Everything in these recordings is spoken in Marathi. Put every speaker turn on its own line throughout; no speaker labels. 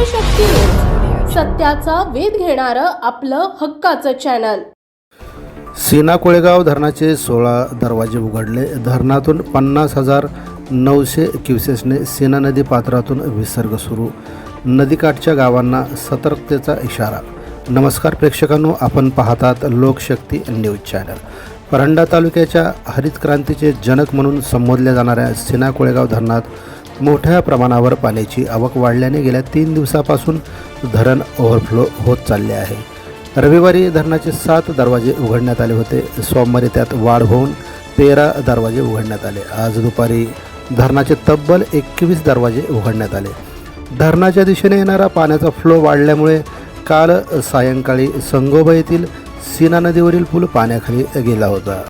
लोकशक्ती सत्याचा वेध घेणारं आपलं हक्काचं चॅनल
सेना कोळेगाव धरणाचे सोळा दरवाजे उघडले धरणातून पन्नास हजार नऊशे क्युसेसने सेना नदी पात्रातून विसर्ग सुरू नदीकाठच्या गावांना सतर्कतेचा इशारा नमस्कार प्रेक्षकांनो आपण पाहतात लोकशक्ती न्यूज चॅनल परंडा तालुक्याच्या हरित क्रांतीचे जनक म्हणून संबोधल्या जाणाऱ्या सेना कोळेगाव धरणात मोठ्या प्रमाणावर पाण्याची आवक वाढल्याने गेल्या तीन दिवसापासून धरण ओव्हरफ्लो होत चालले आहे रविवारी धरणाचे सात दरवाजे उघडण्यात आले होते सोमवारी त्यात वाढ होऊन तेरा दरवाजे उघडण्यात आले आज दुपारी धरणाचे तब्बल एकवीस दरवाजे उघडण्यात आले धरणाच्या दिशेने येणारा पाण्याचा फ्लो वाढल्यामुळे काल सायंकाळी संगोबा येथील सीना नदीवरील पूल पाण्याखाली गेला होता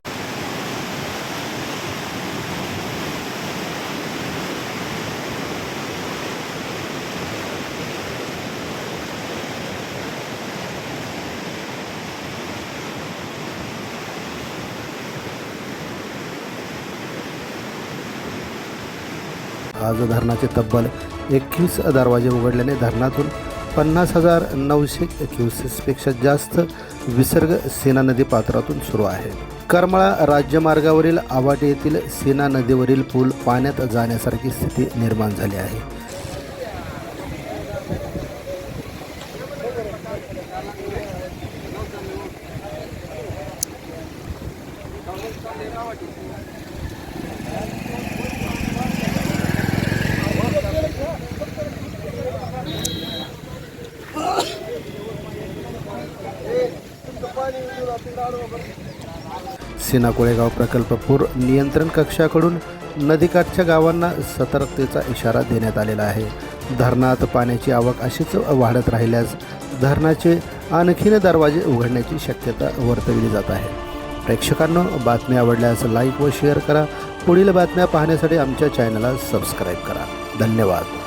आज धरणाचे तब्बल एकवीस दरवाजे उघडल्याने धरणातून पन्नास हजार नऊशे क्युसेसपेक्षा जास्त विसर्ग सेना नदी पात्रातून सुरू आहे करमाळा राज्यमार्गावरील आवाटे येथील सेना नदीवरील पूल पाण्यात जाण्यासारखी स्थिती निर्माण झाली आहे सेना कोळेगाव प्रकल्प नियंत्रण कक्षाकडून नदीकाठच्या गावांना सतर्कतेचा इशारा देण्यात आलेला आहे धरणात पाण्याची आवक अशीच वाढत राहिल्यास धरणाचे आणखीन दरवाजे उघडण्याची शक्यता वर्तविली जात आहे प्रेक्षकांना बातमी आवडल्यास लाईक व शेअर करा पुढील बातम्या पाहण्यासाठी आमच्या चॅनलला सबस्क्राईब करा धन्यवाद